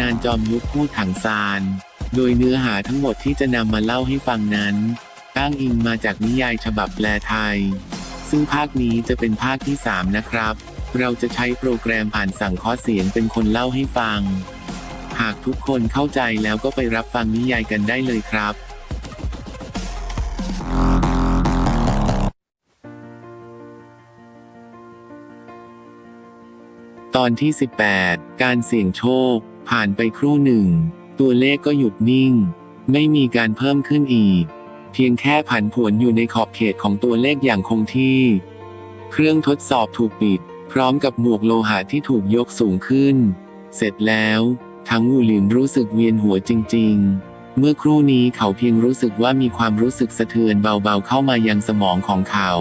นานจอมยุทธพูดถังซาน โดยเนื้อหาทั้งหมดที่จะนำมาเล่าให้ฟังนั้น อ้างอิงมาจากนิยายฉบับแปลไทย ซึ่งภาคนี้จะเป็นภาคที่ 3 นะครับ เราจะใช้โปรแกรมอ่านสั่งคอเสียงเป็นคนเล่าให้ฟัง หากทุกคนเข้าใจแล้วก็ไปรับฟังนิยายกันได้เลยครับตอนที่ 18 การเสี่ยงโชค ผ่านไปครู่หนึ่ง ตัวเลขก็หยุดนิ่ง ไม่มีการเพิ่มขึ้นอีก เพียงแค่ผันผวนอยู่ในขอบเขตของตัวเลขอย่างคงที่ เครื่องทดสอบถูกปิด พร้อมกับหมวกโลหะที่ถูกยกสูงขึ้น เสร็จแล้ว ทั้งวูหลินรู้สึกเวียนหัวจริง ๆ เมื่อครู่นี้เขาเพียงรู้สึกว่ามีความรู้สึกสะเทือนเบาๆเข้ามายังสมองของเขา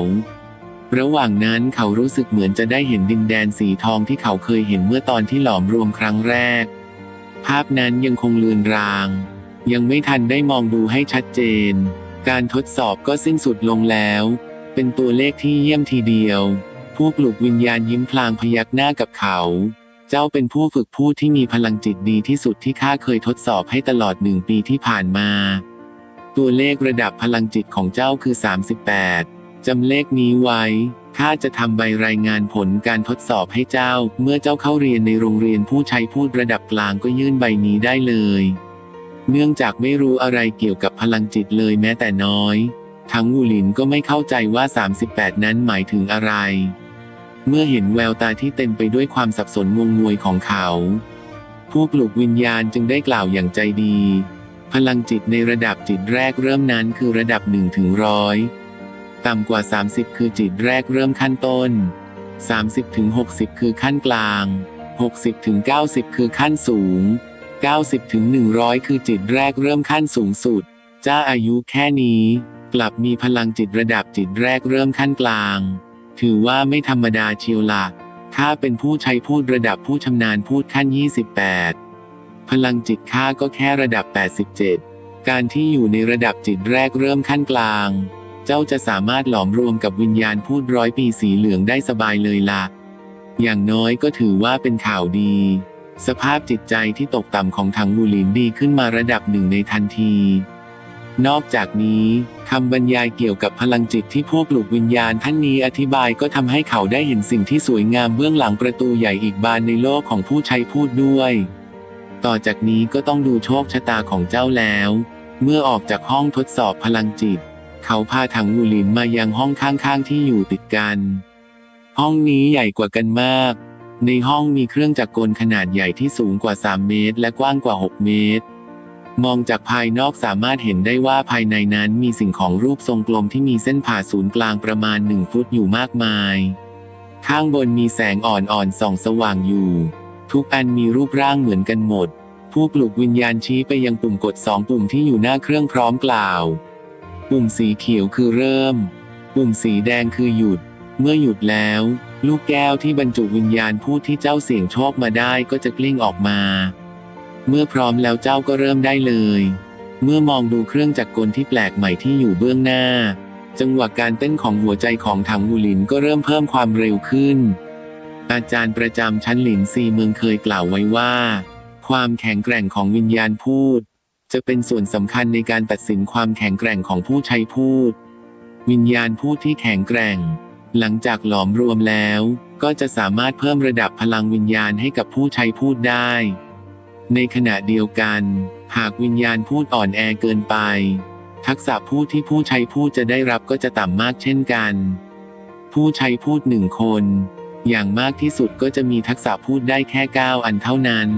ระหว่างนั้นเขารู้สึกเหมือนจะได้เห็นดินแดนสีทองที่เขาเคยเห็นเมื่อตอนที่หลอมรวมครั้งแรก ภาพนั้นยังคงเลือนราง ยังไม่ทันได้มองดูให้ชัดเจน การทดสอบก็สิ้นสุดลงแล้ว เป็นตัวเลขที่เยี่ยมทีเดียว ผู้ปลุกวิญญาณยิ้มพลางพยักหน้ากับเขา เจ้าเป็นผู้ฝึกพูดที่มีพลังจิตดีที่สุดที่ข้าเคยทดสอบให้ตลอดหนึ่งปีที่ผ่านมา ตัวเลขระดับพลังจิตของเจ้าคือ 38จำเลขนี้ไว้ ข้าจะทำใบรายงานผลการทดสอบให้เจ้า เมื่อเจ้าเข้าเรียนในโรงเรียนผู้ใช้พูดระดับกลางก็ยื่นใบนี้ได้เลย เนื่องจากไม่รู้อะไรเกี่ยวกับพลังจิตเลยแม้แต่น้อย ทั้งวูหลินก็ไม่เข้าใจว่า 38 นั้นหมายถึงอะไร เมื่อเห็นแววตาที่เต็มไปด้วยความสับสนงงงวยของเขา ผู้ปลุกวิญญาณจึงได้กล่าวอย่างใจดี พลังจิตในระดับจิตแรกเริ่มนั้นคือระดับ1ถึงร้อย ต่ำกว่า 30 คือจิตแรกเริ่มขั้นต้น 30ถึง60 คือขั้นกลาง 60ถึง90 คือขั้นสูง 90ถึง100 คือจิตแรกเริ่มขั้นสูงสุด จ้าอายุแค่นี้ กลับมีพลังจิตระดับจิตแรกเริ่มขั้นกลาง ถือว่าไม่ธรรมดาเชียวละข้าเป็นผู้ใช้พูดระดับผู้ชำนาญพูดขั้น 28 พลังจิตข้าก็แค่ระดับ 87 การที่อยู่ในระดับจิตแรกเริ่มขั้นกลาง เจ้าจะสามารถหลอมรวมกับวิญญาณพูดร้อยปีสีเหลืองได้สบายเลยละอย่างน้อยก็ถือว่าเป็นข่าวดี สภาพจิตใจที่ตกต่ำของถังบูลินดีขึ้นมาระดับหนึ่งในทันที นอกจากนี้คำบรรยายเกี่ยวกับพลังจิตที่พวกปลุกวิญญาณท่านนี้อธิบายก็ทำให้เขาได้เห็นสิ่งที่สวยงามเบื้องหลังประตูใหญ่อีกบานในโลกของผู้ใช้พูดด้วย ต่อจากนี้ก็ต้องดูโชคชะตาของเจ้าแล้ว เมื่อออกจากห้องทดสอบพลังจิต เขาพาถังวูหลินมายังห้องข้างๆ ที่อยู่ติดกัน ห้องนี้ใหญ่กว่ากันมาก ในห้องมีเครื่องจักรกลขนาดใหญ่ที่สูงกว่า 3 เมตร และกว้างกว่า 6 เมตร มองจากภายนอกสามารถเห็นได้ว่าภายในนั้นมีสิ่งของรูปทรงกลมที่มีเส้นผ่าศูนย์กลางประมาณหนึ่งฟุตอยู่มากมาย ข้างบนมีแสงอ่อนๆส่องสว่างอยู่ ทุกอันมีรูปร่างเหมือนกันหมด ผู้ปลุกวิญญาณชี้ไปยังปุ่มกดสองปุ่มที่อยู่หน้าเครื่องพร้อมกล่าว ปุ่มสีเขียวคือเริ่ม ปุ่มสีแดงคือหยุด เมื่อหยุดแล้ว ลูกแก้วที่บรรจุวิญญาณผู้ที่เจ้าเสี่ยงโชคมาได้ก็จะกลิ้งออกมา เมื่อพร้อมแล้วเจ้าก็เริ่มได้เลย เมื่อมองดูเครื่องจักรกลที่แปลกใหม่ที่อยู่เบื้องหน้า จังหวะการเต้นของหัวใจของถังวูหลินก็เริ่มเพิ่มความเร็วขึ้น อาจารย์ประจำชั้นหลินซีเมืองเคยกล่าวไว้ว่า ความแข็งแกร่งของวิญญาณพูด จะเป็นส่วนสำคัญในการตัดสินความแข็งแกร่งของผู้ใช้พูด วิญญาณพูดที่แข็งแกร่ง หลังจากหลอมรวมแล้ว ก็จะสามารถเพิ่มระดับพลังวิญญาณให้กับผู้ใช้พูดได้ ในขณะเดียวกัน หากวิญญาณพูดอ่อนแอเกินไป ทักษะพูดที่ผู้ใช้พูดจะได้รับก็จะต่ำมากเช่นกัน ผู้ใช้พูดหนึ่งคน อย่างมากที่สุดก็จะมีทักษะพูดได้แค่ 9 อันเท่านั้น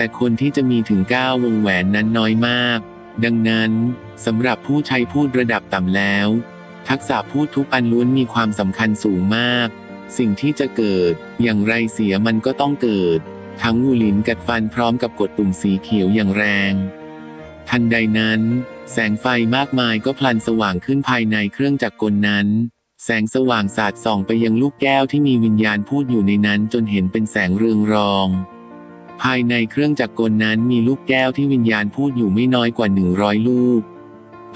แต่คนที่จะมีถึง 9 วงแหวนนั้นน้อยมาก ดังนั้นสำหรับผู้ใช้พูดระดับต่ำแล้ว ทักษะพูดทุกอันล้วนมีความสำคัญสูงมาก สิ่งที่จะเกิด อย่างไรเสียมันก็ต้องเกิด ทั้งวูหลินกัดฟันพร้อมกับกดปุ่มสีเขียวอย่างแรง ทันใดนั้น แสงไฟมากมายก็พลันสว่างขึ้นภายในเครื่องจักรกลนั้นแสงสว่างสาดส่องไปยังลูกแก้วที่มีวิญญาณพูดอยู่ในนั้นจนเห็นเป็นแสงเรืองรอง ภายในเครื่องจักรกลนั้นมีลูกแก้วที่วิญญาณพูดอยู่ไม่น้อยกว่าหนึ่งร้อยลูก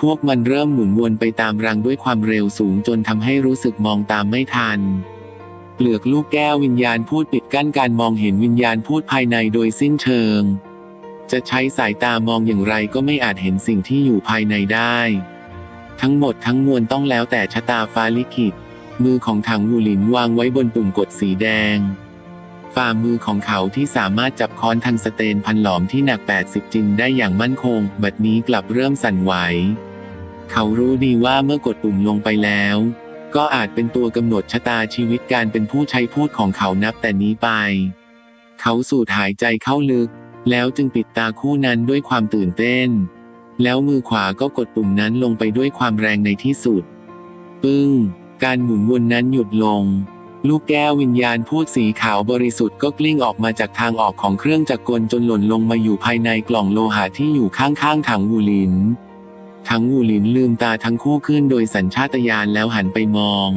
พวกมันเริ่มหมุนวนไปตามรังด้วยความเร็วสูงจนทำให้รู้สึกมองตามไม่ทัน เปลือกลูกแก้ววิญญาณพูดปิดกั้นการมองเห็นวิญญาณพูดภายในโดยสิ้นเชิง จะใช้สายตามองอย่างไรก็ไม่อาจเห็นสิ่งที่อยู่ภายในได้ ทั้งหมดทั้งมวลต้องแล้วแต่ชะตาฟ้าลิขิต มือของถังหูหลินวางไว้บนปุ่มกดสีแดง ฝ่ามือของเขาที่สามารถจับค้อนทางสเตนพันหลอมที่หนัก 80 จินได้อย่างมั่นคง บัดนี้กลับเริ่มสั่นไหว เขารู้ดีว่าเมื่อกดปุ่มลงไปแล้ว ก็อาจเป็นตัวกำหนดชะตาชีวิตการเป็นผู้ใช้พูดของเขานับแต่นี้ไป เขาสูดหายใจเข้าลึก แล้วจึงปิดตาคู่นั้นด้วยความตื่นเต้น แล้วมือขวาก็กดปุ่มนั้นลงไปด้วยความแรงในที่สุด ปึ้ง การหมุนวนนั้นหยุดลง ลูกแก้ววิญญาณพูดสีขาวบริสุทธิ์ก็กลิ้งออกมาจากทางออกของเครื่องจักรกลจนหล่นลงมาอยู่ภายในกล่องโลหะที่อยู่ข้างๆถังวูลินถังวูลินลืมตาทั้งคู่ขึ้นโดยสัญชาตญาณแล้วหันไปมอง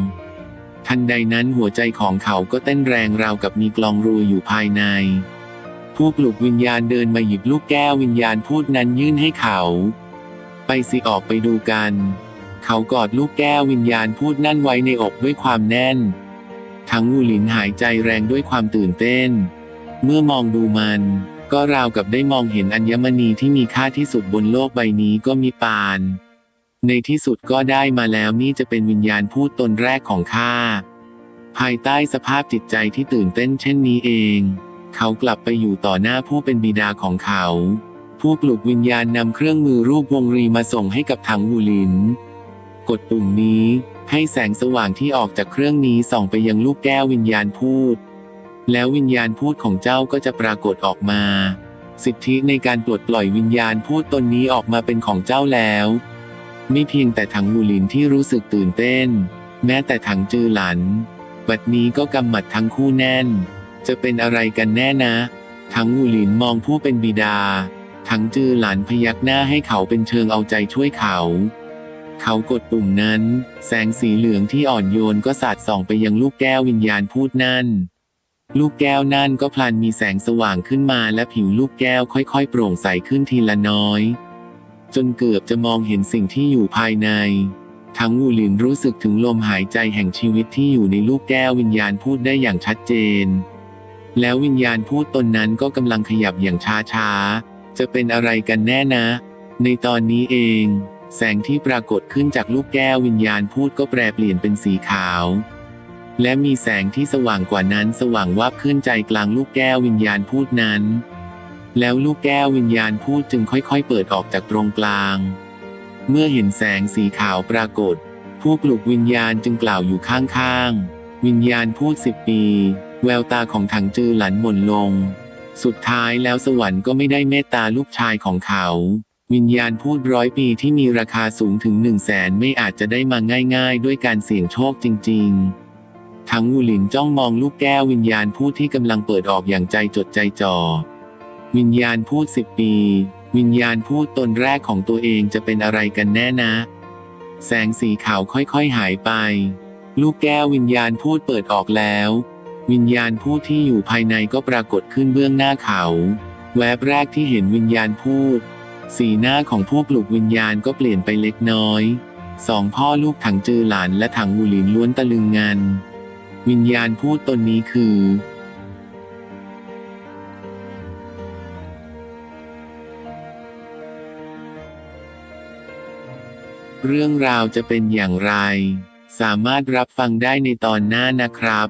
ทันใดนั้นหัวใจของเขาก็เต้นแรงราวกับมีกลองรูอยู่ภายใน ผู้ปลุกวิญญาณเดินมาหยิบลูกแก้ววิญญาณพูดนั้นยื่นให้เขา ไปสิออกไปดูกัน เขากอดลูกแก้ววิญญาณพูดนั่นไว้ในอกด้วยความแน่น ทั้งวูหลินหายใจแรงด้วยความตื่นเต้น เมื่อมองดูมัน ก็ราวกับได้มองเห็นอัญมณีที่มีค่าที่สุดบนโลกใบนี้ก็มีปาน ในที่สุดก็ได้มาแล้วนี่จะเป็นวิญญาณพูดตนแรกของข้า ภายใต้สภาพจิตใจที่ตื่นเต้นเช่นนี้เอง เขากลับไปอยู่ต่อหน้าผู้เป็นบิดาของเขา ผู้ปลุกวิญญาณนำเครื่องมือรูปวงรีมาส่งให้กับถังวูหลิน กดปุ่มนี้ ให้แสงสว่างที่ออกจากเครื่องนี้ส่องไปยังลูกแก้ววิญญาณพูด แล้ววิญญาณพูดของเจ้าก็จะปรากฏออกมา สิทธิในการปลดปล่อยวิญญาณพูดตนนี้ออกมาเป็นของเจ้าแล้วไม่เพียงแต่ถังมูลินที่รู้สึกตื่นเต้น แม้แต่ถังจือหลัน บัดนี้ก็กำหมัดทั้งคู่แน่น จะเป็นอะไรกันแน่นะถังมูลินมองผู้เป็นบิดาถังจือหลันพยักหน้าให้เขาเป็นเชิงเอาใจช่วยเขา เขากดปุ่มนั้น แสงสีเหลืองที่อ่อนโยนก็สาดส่องไปยังลูกแก้ววิญญาณพูดนั่น ลูกแก้วนั่นก็พลันมีแสงสว่างขึ้นมาและผิวลูกแก้วค่อยๆ โปร่งใสขึ้นทีละน้อย จนเกือบจะมองเห็นสิ่งที่อยู่ภายใน ทั้งวูหลินรู้สึกถึงลมหายใจแห่งชีวิตที่อยู่ในลูกแก้ววิญญาณพูดได้อย่างชัดเจน แล้ววิญญาณพูดตนนั้นก็กำลังขยับอย่างช้าๆ จะเป็นอะไรกันแน่นะ ในตอนนี้เอง แสงที่ปรากฏขึ้นจากลูกแก้ววิญญาณพูดก็แปรเปลี่ยนเป็นสีขาว และมีแสงที่สว่างกว่านั้นสว่างวาบขึ้นใจกลางลูกแก้ววิญญาณพูดนั้น แล้วลูกแก้ววิญญาณพูดจึงค่อยๆ เปิดออกจากตรงกลาง เมื่อเห็นแสงสีขาวปรากฏ ผู้ปลุกวิญญาณจึงกล่าวอยู่ข้างๆ วิญญาณพูดสิบปี แววตาของถังจือหลันหม่นลง สุดท้ายแล้วสวรรค์ก็ไม่ได้เมตตาลูกชายของเขา วิญญาณพูดร้อยปีที่มีราคาสูงถึงหนึ่งแสนไม่อาจจะได้มาง่าย ๆ ด้วยการเสี่ยงโชคจริง ๆ ทั้งวูหลินจ้องมองลูกแก้ววิญญาณพูดที่กำลังเปิดออกอย่างใจจดใจจ่อ วิญญาณพูดสิบปี วิญญาณพูดตนแรกของตัวเองจะเป็นอะไรกันแน่นะ แสงสีขาวค่อยๆหายไป ลูกแก้ววิญญาณพูดเปิดออกแล้ว วิญญาณพูดที่อยู่ภายในก็ปรากฏขึ้นเบื้องหน้าเขา แวบแรกที่เห็นวิญญาณพูด สีหน้าของผู้ปลุกวิญญาณก็เปลี่ยนไปเล็กน้อยสองพ่อลูกถังจือหลานและถังวูหลินล้วนตะลึงงันวิญญาณพูดตนนี้คือ เรื่องราวจะเป็นอย่างไร สามารถรับฟังได้ในตอนหน้านะครับ